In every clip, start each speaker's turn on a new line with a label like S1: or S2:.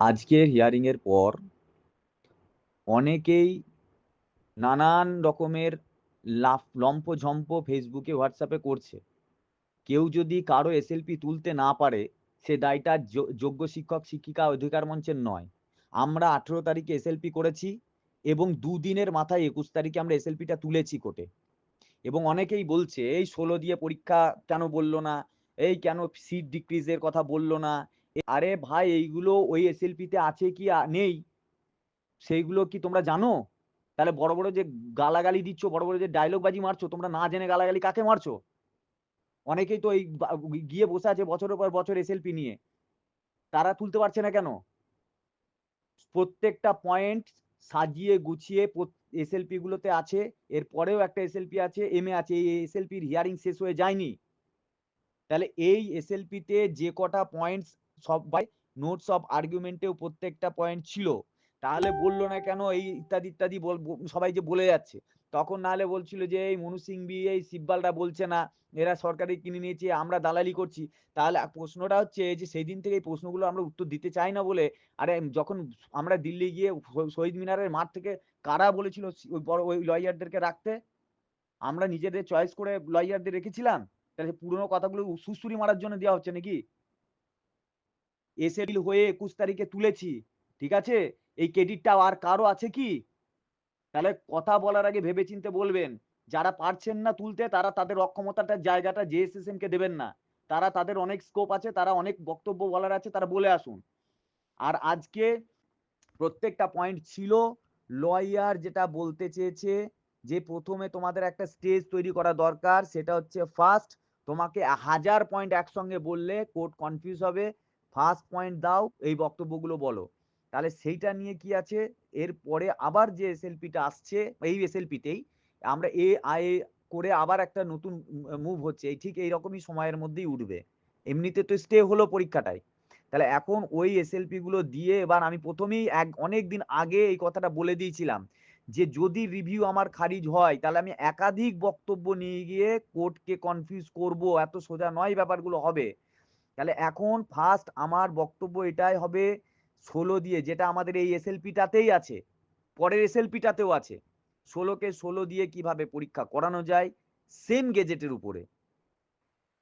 S1: আজকের হিয়ারিং এর পর অনেকেই নানান রকমের লাফ লম্ফ-ঝম্প ফেসবুকে হোয়াটসঅ্যাপে করছে। কেউ যদি কারও এসএলপি তুলতে না পারে, সে দায়টা যোগ্য শিক্ষক-শিক্ষিকা অধিকার মঞ্চের নয়। আমরা ১৮ তারিখে এসএলপি করেছি এবং দুদিনের মাথায় ২১ তারিখে আমরা এসএলপিটা তুলেছি কোটে এবং অনেকেই বলছে, "এই ১৬ দিয়ে পরীক্ষা কেন বলল না? এই কেন সিট ডিক্রিজের কথা বলল না?" আরে ভাই এইগুলো ওই এসএলপিতে আছে কি নেই? সেইগুলো কি তোমরা জানো? তাহলে বড়, বড় যে গালাগালি দিচ্ছ, বড়, বড় যে ডায়ালগ বাজি মারছো, তোমরা না জেনে গালাগালি কাকে মারছো? অনেকেই তো এই গিয়ে বসে আছে বছরের পর বছর এসএলপি নিয়ে। তারা তুলতে পারছে না কেন? প্রত্যেকটা পয়েন্ট সাজিয়ে গুছিয়ে এসএলপি গুলোতে আছে। এরপরেও একটা এসএলপি আছে, এম এ আছে। এই এসএলপির হিয়ারিং শেষ হয়ে যায়নি। তাহলে এই এসএলপিতে যে কটা পয়েন্টস সবাই নোটস অফ আর্গুমেন্ট এও প্রত্যেকটা পয়েন্ট ছিল। তাহলে বলল না কেন এই ইত্যাদি, ইত্যাদি সবাই যে বলে যাচ্ছে। তখন না হলে বলছিল যে এই মনু সিংভি, এই শিববালরা বলছে না, এরা সরকারি কিনে নিয়েছে, আমরা দালালি করছি। তাহলে প্রশ্নটা হচ্ছে যে সেইদিন থেকে এই প্রশ্নগুলো আমরা উত্তর দিতে চাই না বলে, আরে যখন আমরা দিল্লি গিয়ে শহীদ মিনারের মাঠ থেকে কারা বলেছিল ওই বড় ওই লয়ারদেরকে রাখতে? আমরা নিজেদের চয়েস করে লয়ারদের রেখেছিলাম? তাহলে পুরনো কথাগুলো সুড়সুড়ি মারার জন্য দেওয়া হচ্ছে নাকি? এসএবিল হয়ে ২১ তারিখে তুলেছি। ঠিক আছে? এই ক্রেডিটটা আর কারও আছে কি? তাহলে কথা বলার আগে ভেবেচিন্তে বলবেন। যারা পারছেন না তুলতে তারা তাদের অক্ষমতাটার জায়গাটা জেএসএসএম কে দেবেন না। তারা তাদের অনেক স্কোপ আছে, তারা অনেক বক্তব্য বলার আছে, তারা বলে আসুন। আর আজকে প্রত্যেকটা পয়েন্ট ছিল। লয়ার যেটা বলতে চেয়েছে যে, "প্রথমে তোমাদের একটা স্টেজ তৈরি করা দরকার। সেটা হচ্ছে ফার্স্ট তোমাকে হাজার পয়েন্ট একসঙ্গে বললে কোর্ট কনফিউজ হবে। ফার্স্ট পয়েন্ট দাও, এই বক্তব্যগুলো বলো।" তাহলে সেইটা নিয়ে কি আছে? এরপরে আবার যে এসএলপিটা আসছে, এই এসএলপিতেই আমরা এআইএ করে আবার একটা নতুন মুভ হচ্ছে। এই ঠিক এইরকমই সময়ের মধ্যেই উঠবে। এমনিতে তো স্টে হলো পরীক্ষাটায়। তাহলে এখন ওই এসএলপি গুলো দিয়ে এবার আমি প্রথমেই এক অনেক দিন আগে এই কথাটা বলে দিয়েছিলাম যে, "যদি রিভিউ আমার খারিজ হয়, তাহলে আমি একাধিক বক্তব্য নিয়ে গিয়ে কোর্টকে কনফিউজ করব। এত সোজা নয় ব্যাপারগুলো হবে।" তাহলে এখন ফার্স্ট আমার বক্তব্য এটাই হবে ১৬ দিয়ে যেটা আমাদের এই এসএলপিটাতেই আছে। পরের এসএলপিটাতেও আছে। ষোলোকে ষোলো দিয়ে কীভাবে পরীক্ষা করানো যায়, সেম গেজেটের উপরে।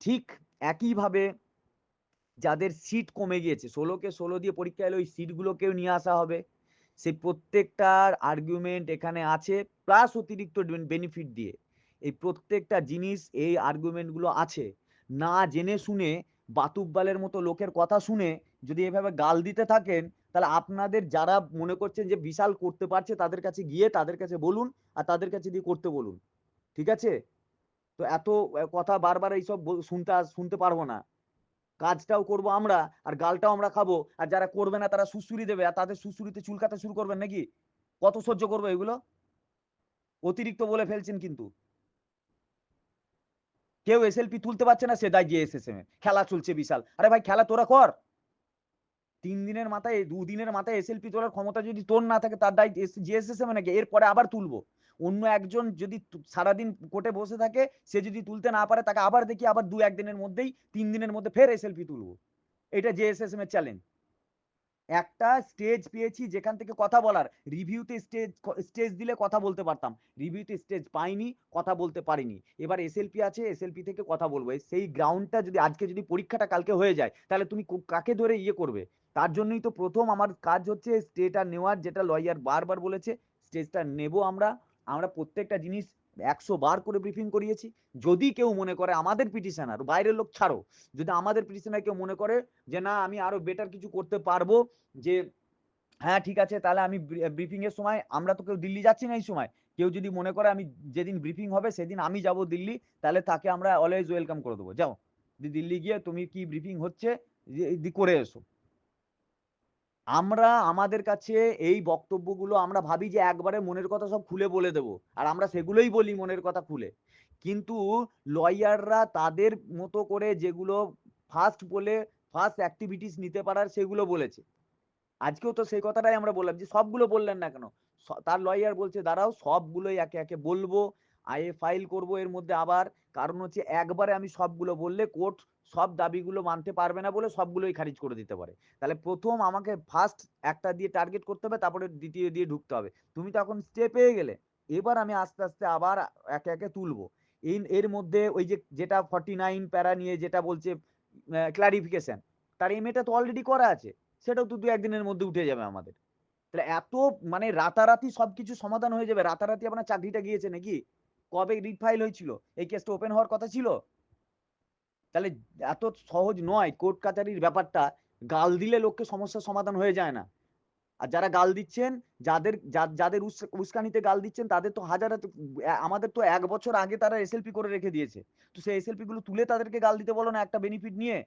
S1: ঠিক একইভাবে যাদের সিট কমে গিয়েছে, ষোলোকে ষোলো দিয়ে পরীক্ষা এলে ওই সিটগুলোকেও নিয়ে আসা হবে। সেই প্রত্যেকটার আর্গুমেন্ট এখানে আছে প্লাস অতিরিক্ত বেনিফিট দিয়ে। এই প্রত্যেকটা জিনিস এই আর্গুমেন্টগুলো আছে। না জেনে শুনে বাতুকবালের মতো লোকের কথা শুনে যদি এভাবে গাল দিতে থাকেন, তাহলে আপনাদের যারা মনে করছেন যে বিশাল করতে পারছে তাদের কাছে গিয়ে তাদের কাছে বলুন আর তাদের কাছে দিয়ে করতে বলুন। ঠিক আছে? তো এত কথা বারবার এইসব শুনতে শুনতে পারব না। কাজটাও করব আমরা আর গালটাও আমরা খাব। আর যারা করবে না তারা সুড়সুড়ি দেবে। আর তাদের সুড়সুড়িতে চুলকাতে শুরু করবেন নাকি? কত সহ্য করব এগুলো? অতিরিক্ত বলে ফেলছেন কিন্তু। কেউ এসএলপি তুলতে পারছে না, সে দায় জেএসএসএম এর। খেলা চলছে বিশাল। আরে ভাই খেলা তোরা কর। ৩ দিনের মাথায় ২ দিনের মাথায় এসএলপি তোলার ক্ষমতা যদি তোর না থাকে তার দায় এস জেএসএসএম এ নাকি? এরপরে আবার তুলবো। অন্য একজন যদি সারাদিন কোর্টে বসে থাকে, সে যদি তুলতে না পারে তাকে আবার দেখি আবার দু একদিনের মধ্যেই তিন দিনের মধ্যে ফের এসএলপি তুলবো। এটা জেএসএসএম এর চ্যালেঞ্জ। একটা স্টেজ পেয়েছি যেখান থেকে কথা বলার। রিভিউতে স্টেজ স্টেজ দিলে কথা বলতে পারতাম। রিভিউতে স্টেজ পাইনি, কথা বলতে পারিনি। এবার এসএলপি আছে, এসএলপি থেকে কথা বলব। সেই গ্রাউন্ডটা যদি আজকে যদি পরীক্ষাটা কালকে হয়ে যায়, তাহলে তুমি কাকে ধরে ইয়ে করবে? তার জন্যই তো প্রথম আমার কাজ হচ্ছে স্টেটা নেওয়ার যেটা লয়ার বারবার বলেছে, স্টেজটা নেব আমরা। আমরা প্রত্যেকটা জিনিস ১০০ বার করে ব্রিফিং করিয়েছি। যদি কেউ মনে করে আমাদের পিটিশনার, বাইরের লোক ছাড়ো। যদি আমাদের পিটিশনার কেউ মনে করে যে, "না আমি আরও বেটার কিছু করতে পারব" যে, "হ্যাঁ ঠিক আছে তাহলে আমি ব্রি ব্রিফিং এর সময় আমরা তো কেউ দিল্লি যাচ্ছি না এই সময়।" কেউ যদি মনে করে আমি যেদিন ব্রিফিং হবে সেদিন আমি যাব দিল্লি, তাহলে তাকে আমরা অলওয়েজ ওয়েলকাম করে দেবো। যাও। দিল্লি গিয়ে তুমি কি ব্রিফিং হচ্ছে করে এসো। আমরা আমাদের কাছে এই বক্তব্যগুলো আমরা ভাবি যে একবারে মনের কথা সব খুলে বলে দেব। আর আমরা সেগুলোই বলি মনের কথা খুলে। কিন্তু লয়াররা তাদের মতো করে যেগুলো ফার্স্ট বলে ফার্স্ট অ্যাক্টিভিটিস নিতে পারার সেগুলো বলেছে। আজকেও তো সেই কথাটাই আমরা বললাম যে, "সবগুলো বললেন না কেন?" তার লয়ার বলছে, "দাঁড়াও সবগুলোই একে, একে বলব। আইএ ফাইল করব এর মধ্যে আবার। কারণ হচ্ছে একবারে আমি সবগুলো বললে কোর্ট সব দাবিগুলো মানতে পারবে না বলে সবগুলোই খারিজ করে দিতে পারে। তাহলে প্রথম আমাকে ফার্স্ট একটা দিয়ে টার্গেট করতে হবে, তারপরে দ্বিতীয় দিয়ে ঢুকতে হবে। তুমি তো এখন স্টে পেয়ে গেলে। এবার আমি আস্তে আস্তে আবার একে একে তুলবো। এই এর মধ্যে ওই যে, যেটা ফর্টি নাইন প্যারা নিয়ে যেটা বলছে ক্লারিফিকেশন তার এম এমএটা তো অলরেডি করা আছে। সেটাও তো দু একদিনের মধ্যে উঠে যাবে আমাদের। তাহলে এত মানে রাতারাতি সবকিছু সমাধান হয়ে যাবে। রাতারাতি আপনার চাকরিটা গিয়েছে নাকি? কবে রিফাইল হয়েছিল? এই কেসটা ওপেন হওয়ার কথা ছিল? তাহলে এত সহজ নয়। কোর্ট কাচারির ব্যাপারটা, গাল দিলে লোককে সমস্যার সমাধান হয়ে যায় না। আর যারা গাল দিচ্ছেন, যাদের যাদের উস্কানিতে গাল দিচ্ছেন, তাদের তো হাজার- আমাদের তো এক বছর আগে তারা এসএলপি করে রেখে দিয়েছে। তো সেই এসএলপি গুলো তুলে তাদেরকে গাল দিতে বলো না, একটা বেনিফিট নিয়ে।